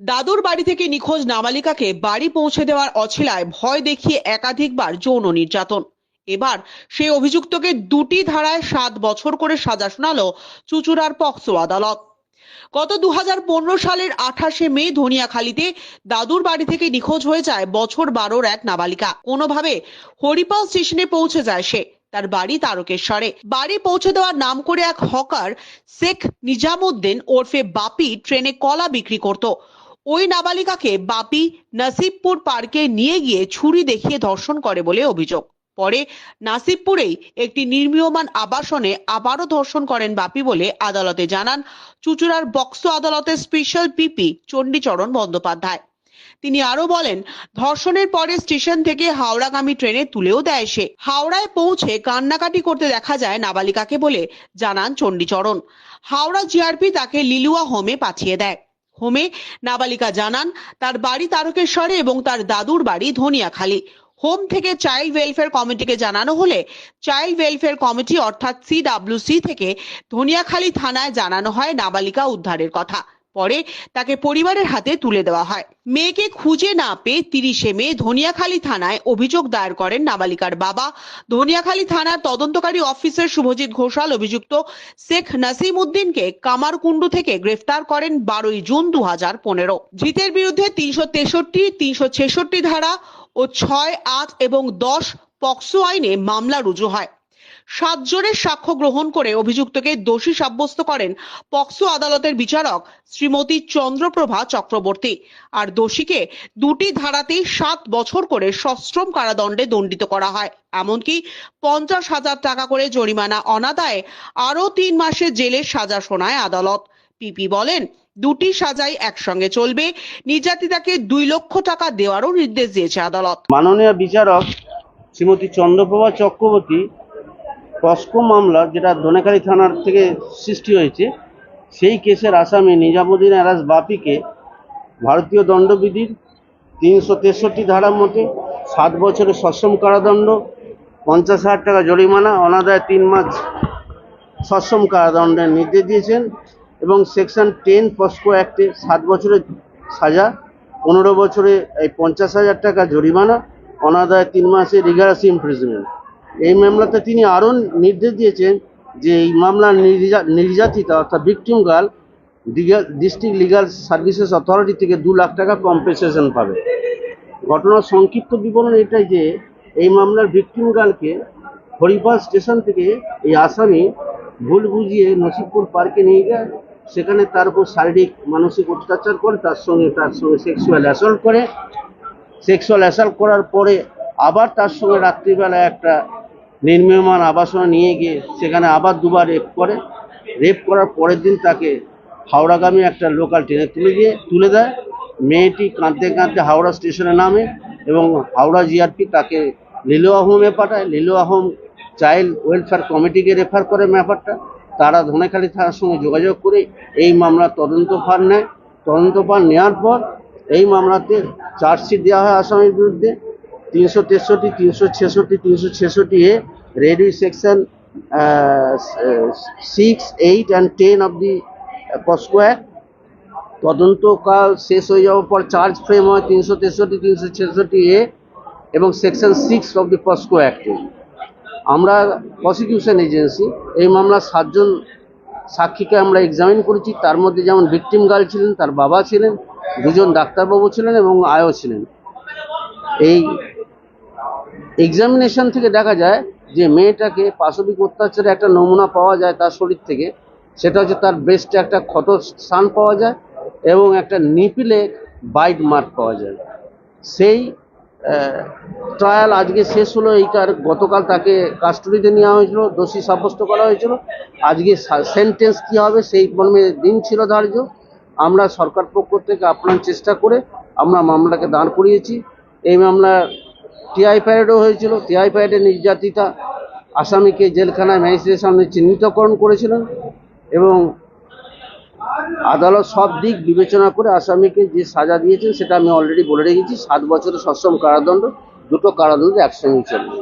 দাদুর বাড়ি থেকে নিখোঁজ নাবালিকাকে বাড়ি পৌঁছে দেওয়ার অছিলায় ভয় দেখিয়ে একাধিকবার যৌন নির্যাতন। এবার সেই অভিযুক্তকে দুটি ধারায় সাত বছর করে সাজা শোনালো চুচুড়ার পক্সো আদালত। গত দু সালের আঠাশে মে ধনিয়াখালীতে দাদুর বাড়ি থেকে নিখোঁজ হয়ে যায় বছর বারোর এক নাবালিকা। কোনোভাবে হরিপাল স্টেশনে পৌঁছে যায় সে, তার বাড়ি তারকেশ্বরে। বাড়ি পৌঁছে দেওয়ার নাম করে এক হকার শেখ নিজামুদ্দিন ওরফে বাপি ট্রেনে কলা বিক্রি করত। ওই নাবালিকাকে বাপি নাসিবপুর পার্কে নিয়ে গিয়ে ছুরি দেখিয়ে ধর্ষণ করে বলে অভিযোগ। পরে নাসিবপুরেই একটি নির্মীয়মান আবাসনে আবারও ধর্ষণ করেন বাপি বলে আদালতে জানান চুচুড়ার বক্সো আদালতের স্পেশাল পিপি চণ্ডীচরণ বন্দ্যোপাধ্যায়। তিনি আরও বলেন, ধর্ষণের পরে স্টেশন থেকে হাওড়াগামী ট্রেনে তুলেও দেয় সে। হাওড়ায় পৌঁছে কান্নাকাটি করতে দেখা যায় নাবালিকাকে বলে জানান চণ্ডীচরণ। হাওড়া জিআরপি তাকে লিলুয়া হোমে পাঠিয়ে দেয়। হোমে নাবালিকা জানান, তার বাড়ি তারকেশ্বরে এবং তার দাদুর বাড়ি ধনিয়াখালী। হোম থেকে চাইল্ড ওয়েলফেয়ার কমিটিকে জানানো হলে চাইল্ড ওয়েলফেয়ার কমিটি অর্থাৎ সিডাব্লিউসি থেকে ধনিয়াখালী থানায় জানানো হয় নাবালিকা উদ্ধারের কথা। পরে তাকে পরিবারের হাতে তুলে দেওয়া হয়। মেয়েকে খুঁজে না পেয়ে তিরিশে মে ধনিয়াখালী থানায় অভিযোগ দায়ের করেন নাবালিকার বাবা। ধনিয়াখালী থানার তদন্তকারী অফিসার শুভজিৎ ঘোষাল অভিযুক্ত শেখ নাসিম উদ্দিনকে কামারকুণ্ডু থেকে গ্রেফতার করেন বারোই জুন দু হাজার পনেরো। জিতের বিরুদ্ধে তিনশো তেষট্টি, তিনশো ছেষট্টি ধারা ও ছয় আট এবং দশ পক্সো আইনে মামলা রুজু হয়। সাতজনের সাক্ষ্য গ্রহণ করে অভিযুক্তকে দোষী সাব্যস্ত করেন পক্সো আদালতের বিচারক শ্রীমতী চন্দ্রপ্রভা চক্রবর্তী। আর দোষীকে দুটি ধারাতেই সাত বছর করে সশ্রম কারাদণ্ডে দণ্ডিত করা হয়। এমনকি পঞ্চাশ হাজার টাকা করে জরিমানা অনাদায়ে আরও তিন মাসের জেলের সাজা শোনায় আদালত। পিপি বলেন, দুটি সাজাই একসঙ্গে চলবে। নির্যাতিতাকে দুই লক্ষ টাকা দেওয়ারও নির্দেশ দিয়েছে আদালত। মাননীয় বিচারক শ্রীমতী চন্দ্রপ্রভা চক্রবর্তী পস্কো মামলা যেটা ধনেখালি থানার থেকে সৃষ্টি হয়েছে, সেই কেসের আসামি নিজামুদ্দিন আরাজ বাপিকে ভারতীয় দণ্ডবিধির তিনশো তেষট্টি ধারার মতে সাত বছরের সশ্রম কারাদণ্ড, পঞ্চাশ হাজার টাকা জরিমানা, অনাদায় তিন মাস সশ্রম কারাদণ্ডের নির্দেশ দিয়েছেন এবং সেকশন টেন পস্কো অ্যাক্টে সাত বছরের সাজা, পনেরো বছরে এই পঞ্চাশ হাজার টাকা জরিমানা, অনাদায় তিন মাসে রিগারাস ইমপ্রিজনমেন্ট এই মামলাতে তিনি আরও নির্দেশ দিয়েছেন যে এই মামলার নির্যা- নির্যাতিতা অর্থাৎ victim girl district legal services authority থেকে দু লাখ টাকা কম্পেনসেশন পাবে। ঘটনার সংক্ষিপ্ত বিবরণ এটাই যে, এই মামলার ভিকটিম গার্লকে হরিপাল স্টেশন থেকে এই আসামি ভুল বুঝিয়ে নসিবপুর পার্কে নিয়ে যায়। সেখানে তার উপর শারীরিক, মানসিক অত্যাচার করে, তার সঙ্গে তার সঙ্গে সেক্সুয়াল অ্যাসল্ট করে। সেক্সুয়াল অ্যাসল্ট করার পরে আবার তার সঙ্গে রাত্রিবেলা একটা নির্মীয়মান আবাসনে নিয়ে গিয়ে সেখানে আবার দুবার রেপ করে। রেপ করার পরের দিন তাকে হাওড়াগামী একটা লোকাল ট্রেনে তুলে দিয়ে, তুলে দেয়। মেয়েটি কাঁদতে কাঁদতে হাওড়া স্টেশনে নামে এবং হাওড়া জিআরপি তাকে লিলুয়া হোমে পাঠায়। লিলুয়া হোম চাইল্ড ওয়েলফেয়ার কমিটিকে রেফার করে ব্যাপারটা। তারা ধনেখালি থানার সঙ্গে যোগাযোগ করে এই মামলার তদন্ত ভার নেয়। তদন্ত ভার নেওয়ার পর এই মামলাতে চার্জশিট দেওয়া হয় আসামির বিরুদ্ধে। তিনশো তেষট্টি, তিনশো ছেষট্টি তিনশো ছেষট্টি A read section six eight and ten of the POCSO act তদন্তকাল শেষ হয়ে যাওয়ার পর চার্জ ফ্রেম হয় তিনশো তেষট্টি, তিনশো ছেষট্টি এ এবং section six of the POCSO অ্যাক্টে আমরা প্রসিকিউশন এজেন্সি এই মামলার সাতজন সাক্ষীকে আমরা এক্সামিন করেছি। তার মধ্যে যেমন ভিকটিম গার্ল ছিলেন, তার বাবা ছিলেন, দুজন ডাক্তারবাবু ছিলেন এবং আয়ও ছিলেন। এই এক্সামিনেশন থেকে দেখা যায় যে মেয়েটাকে পাশবিক অত্যাচারে একটা নমুনা পাওয়া যায় তার শরীর থেকে। সেটা হচ্ছে তার ব্রেস্টে একটা ক্ষত স্থান পাওয়া যায় এবং একটা নিপিলে বাইট মার্ক পাওয়া যায়। সেই ট্রায়াল আজকে শেষ হলো এইটার গতকাল তাকে কাস্টডিতে নেওয়া হয়েছিল, দোষী সাব্যস্ত করা হয়েছিল। আজকে সেন্টেন্স কী হবে সেই মর্মে দিন ছিল ধার্য। আমরা সরকার পক্ষ থেকে আপ্রাণ চেষ্টা করে আমরা মামলাকে দাঁড় করিয়েছি। এই মামলা টিআই প্যারেডও হয়েছিল টিআই প্যারেডে নির্যাতিতা আসামিকে জেলখানায় ম্যাজিস্ট্রেটের সামনে চিহ্নিতকরণ করেছিলেন এবং আদালত সব দিক বিবেচনা করে আসামিকে যে সাজা দিয়েছেন সেটা আমি অলরেডি বলে রেখেছি, সাত বছরের সশ্রম কারাদণ্ড, দুটো কারাদণ্ড একসঙ্গে চলবে।